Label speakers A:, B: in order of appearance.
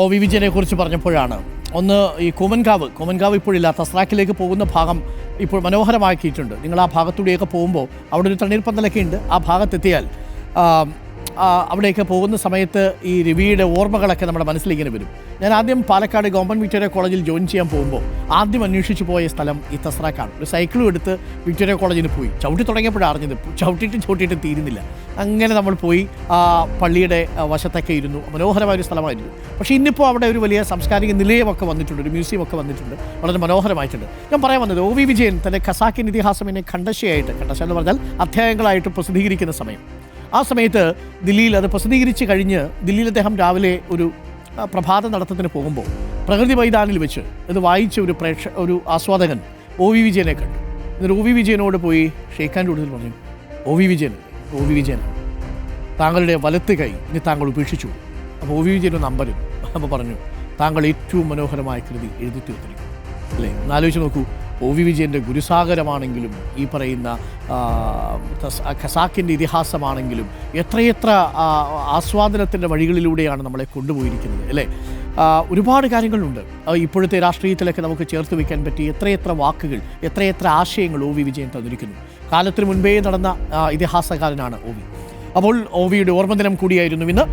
A: O V വിജയനെ കുറിച്ച് പറഞ്ഞപ്പോഴാണ്. ഒന്ന് ഈ കൂമൻകാവ് കൂമൻകാവ് ഇപ്പോഴില്ല തസ്രാക്കിലേക്ക് പോകുന്ന ഭാഗം ഇപ്പോൾ മനോഹരമാക്കിയിട്ടുണ്ട്. നിങ്ങൾ ആ ഭാഗത്തൂടെയൊക്കെ പോകുമ്പോൾ അവിടെ ഒരു തണ്ണീർപ്പന്തലൊക്കെ ഉണ്ട്. ആ ഭാഗത്തെത്തിയാൽ അവിടെയൊക്കെ പോകുന്ന സമയത്ത് ഈ രവിയുടെ ഓർമ്മകളൊക്കെ നമ്മുടെ മനസ്സിലിങ്ങനെ വരും. ഞാൻ ആദ്യം പാലക്കാട് ഗവൺമെന്റ് വിക്ടോറിയ കോളേജിൽ ജോയിൻ ചെയ്യാൻ പോകുമ്പോൾ ആദ്യം അന്വേഷിച്ച് പോയ സ്ഥലം ഈ തസ്രാക്കാണ്. ഒരു സൈക്കിളും എടുത്ത് വിക്ടോറിയ കോളേജിൽ പോയി. ചവിട്ടി തുടങ്ങിയപ്പോഴാണ് അറിഞ്ഞത്. ചവിട്ടിയിട്ട് ചവിട്ടിയിട്ട് തീരുന്നില്ല. അങ്ങനെ നമ്മൾ പോയി ആ പള്ളിയുടെ വശത്തൊക്കെ ഇരുന്നു. മനോഹരമായ ഒരു സ്ഥലമായിരുന്നു. പക്ഷേ ഇന്നിപ്പോൾ അവിടെ ഒരു വലിയ സാംസ്കാരിക നിലയമൊക്കെ വന്നിട്ടുണ്ട് ഒരു മ്യൂസിയം ഒക്കെ വന്നിട്ടുണ്ട്. വളരെ മനോഹരമായിട്ടുണ്ട്. ഞാൻ പറയാൻ വന്നത് ഒ വി വിജയൻ തന്റെ ഖസാക്കിൻ ഇതിഹാസം എന്നെ ഖണ്ഡശയായിട്ട് ഖണ്ഡശ എന്ന് പറഞ്ഞാൽ അധ്യായങ്ങളായിട്ട് പ്രസിദ്ധീകരിക്കുന്ന സമയം. ആ സമയത്ത് ദില്ലിയിൽ അത് പ്രസിദ്ധീകരിച്ച് കഴിഞ്ഞ് ദില്ലിയിൽ അദ്ദേഹം രാവിലെ ഒരു പ്രഭാത നടത്തത്തിന് പോകുമ്പോൾ പ്രകൃതി മൈതാനിൽ വെച്ച് ഇത് വായിച്ച ഒരു പ്രേക്ഷ ഒരു ആസ്വാദകൻ ഒ വി വിജയനെ കണ്ടു. എന്നിട്ട് ഒ വി വിജയനോട് പോയി ഷെയ്ഖാന്റെ കൂടുതൽ പറഞ്ഞു O V Vijayan O V Vijayan താങ്കളുടെ വലത്ത് കൈ ഇനി താങ്കൾ ഉപേക്ഷിച്ചു. അപ്പോൾ ഒ വി വിജയൻ ഒന്ന് അപ്പോൾ പറഞ്ഞു താങ്കൾ ഏറ്റവും മനോഹരമായ കൃതി എഴുതി തീർത്തിരിക്കും അല്ലേ ആലോചിച്ച് നോക്കൂ ഒ വി വിജയന്റെ ഗുരുസാഗരമാണെങ്കിലും ഈ പറയുന്ന ഖസാക്കിന്റെ ഇതിഹാസമാണെങ്കിലും എത്രയെത്ര ആസ്വാദനത്തിന്റെ വഴികളിലൂടെയാണ് നമ്മളെ കൊണ്ടുപോയിരിക്കുന്നത് അല്ലേ? ഒരുപാട് കാര്യങ്ങളുണ്ട്. ഇപ്പോഴത്തെ രാഷ്ട്രീയത്തിലൊക്കെ നമുക്ക് ചേർത്ത് വയ്ക്കാൻ പറ്റിയ എത്രയെത്ര വാക്കുകൾ എത്രയെത്ര ആശയങ്ങൾ ഒ വി വിജയൻ തന്നിരിക്കുന്നു. കാലത്തിന് മുൻപേ നടന്ന ഇതിഹാസകാരനാണ് ഒ വി. അപ്പോൾ ഒ വിയുടെ ഓർമ്മദിനം കൂടിയായിരുന്നു ഇന്ന്.